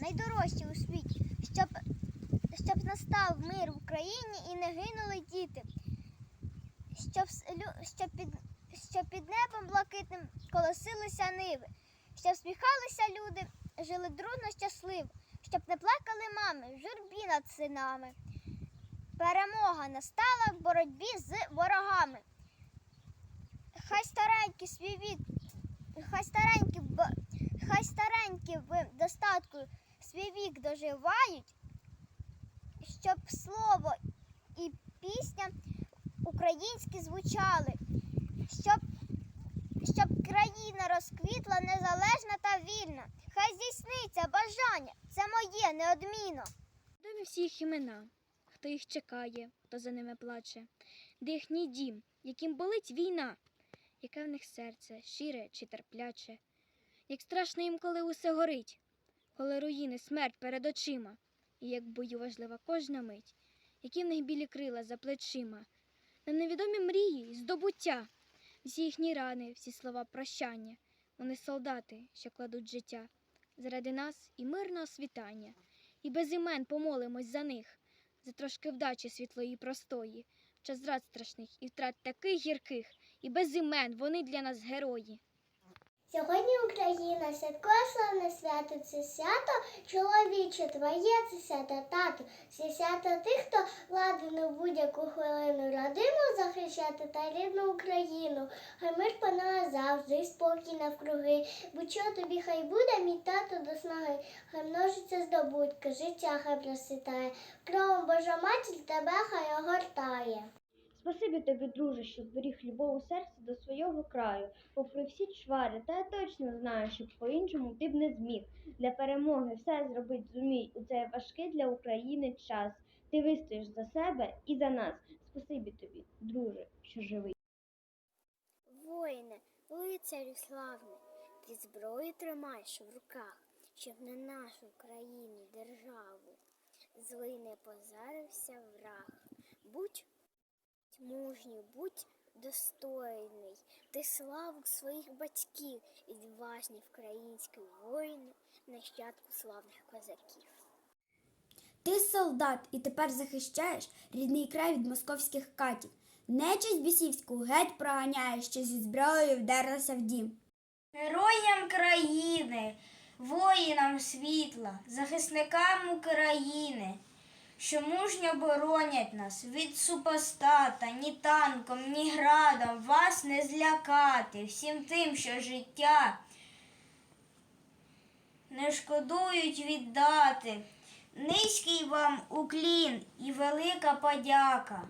найдорожче у світі, щоб, щоб настав мир в Україні і не гинули діти, щоб, щоб, під, щоб під небом блакитним колосилися ниви, щоб сміхалися люди, жили дружно щасливо, щоб не плакали мами в журбі над синами. Перемога настала в боротьбі з ворогами. Хай старенькі свій вік, хай старенькі, хай старенькі в достатку свій вік доживають, щоб слово і пісня українські звучали, щоб, щоб країна розквітла незалежна та вільна. Хай здійсниться бажання, це моє неодмінно. Відомі всі їх імена, хто їх чекає, хто за ними плаче, де їхній дім, яким болить війна, яке в них серце, щире чи терпляче, як страшно їм, коли усе горить, коли руїни смерть перед очима, і як бою важлива кожна мить, які в них білі крила за плечима, на невідомі мрії, й здобуття, всі їхні рани, всі слова прощання, вони солдати, що кладуть життя. Заради нас і мирного світання. І без імен помолимось за них, за трошки вдачі світлої простої, в час зрад страшних і втрат таких гірких, і без імен вони для нас герої. Сьогодні Україна святкує славне свято. Це свято чоловіче, твоє це свято тату. Це свято тих, хто ладен у будь-яку хвилину родину захищати та рідну Україну. Хай мир панує завжди спокій навкруги. Будь-що тобі хай буде, мій тато до снаги. Хай множиться здобутки, життя хай процвітає. Кровом Божа матір тебе хай огортає. Спасибі тобі, друже, що зберіг любов у серці до свого краю, попри всі чвари, та я точно знаю, що по-іншому ти б не зміг. Для перемоги все зробить зумій у цей важкий для України час. Ти вистоїш за себе і за нас. Спасибі тобі, друже, що живий. Воїне, лицарю славне, ти зброю тримаєш в руках, щоб на нашу країну, державу злий не позарився враг. Будь мужній, будь достойний, ти славу своїх батьків і відважний український воїн, нащадку славних козаків. Ти солдат і тепер захищаєш рідний край від московських катів. Нечисть бісівську геть проганяєш, що зі зброєю вдерлася в дім. Героям країни, воїнам світла, захисникам України, що мужньо боронять нас від супостата, ні танком, ні градом вас не злякати, всім тим, що життя не шкодують віддати. Низький вам уклін і велика подяка.